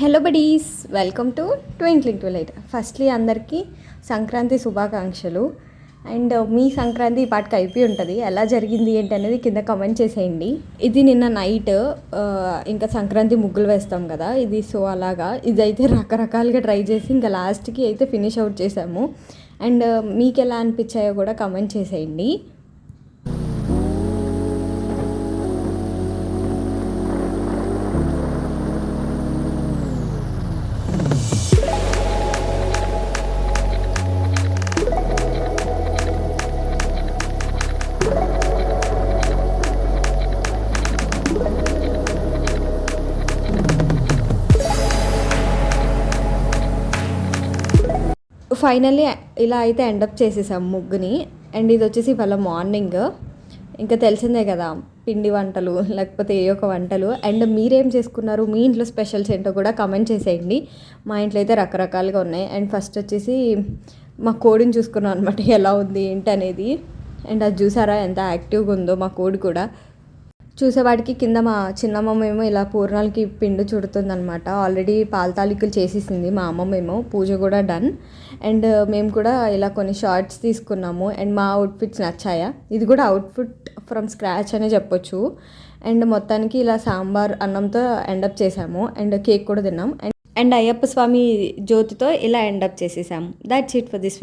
Hello buddies welcome to twinkling to light firstly అందరికీ సంక్రాంతి శుభాకాంక్షలు. And uh, మీ సంక్రాంతి ఈ పాటకు అయిపోయి ఉంటుంది. ఎలా జరిగింది ఏంటి అనేది కింద కమెంట్ చేసేయండి. ఇది నిన్న నైట్ uh, ఇంకా సంక్రాంతి ముగ్గులు వేస్తాం కదా. ఇది సో అలాగా. ఇదైతే రకరకాలుగా ట్రై చేసి ఇంకా లాస్ట్కి అయితే ఫినిష్ అవుట్ చేసాము. అండ్ uh, మీకు ఎలా అనిపించాయో కూడా కమెంట్ చేసేయండి. ఫైనల్లీ ఇలా అయితే ఎండప్ చేసేసాం ముగ్గుని. అండ్ ఇది వచ్చేసి ఇవాళ మార్నింగ్ ఇంకా తెలిసిందే కదా పిండి వంటలు లేకపోతే ఏ ఒక వంటలు. అండ్ మీరేం చేసుకున్నారు? మీ ఇంట్లో స్పెషల్స్ ఏంటో కూడా కమెంట్ చేసేయండి. మా ఇంట్లో అయితే రకరకాలుగా ఉన్నాయి. అండ్ ఫస్ట్ వచ్చేసి మా కోడిని చూసుకున్నాం అనమాట ఎలా ఉంది ఏంటి అనేది. అండ్ అది చూసారా ఎంత యాక్టివ్గా ఉందో మా కోడి కూడా. చూసేవాడికి కింద మా చిన్నమ్మమ్మ ఏమో ఇలా పూర్ణాలకి పిండి చుడుతుందనమాట ఆల్రెడీ పాల తాలికలు చేసేసింది మా అమ్మమ్మ ఏమో పూజ కూడా డన్ అండ్ మేము కూడా ఇలా కొన్ని షార్ట్స్ తీసుకున్నాము. అండ్ మా అవుట్ఫిట్స్ నచ్చాయా? ఇది కూడా అవుట్ఫిట్ ఫ్రమ్ స్క్రాచ్ అనే చెప్పొచ్చు. అండ్ మొత్తానికి ఇలా సాంబార్ అన్నంతో ఎండప్ చేసాము. అండ్ కేక్ కూడా తిన్నాం. అండ్ అండ్ అయ్యప్ప స్వామి జ్యోతితో ఇలా ఎండప్ చేసేసాము. That's it for this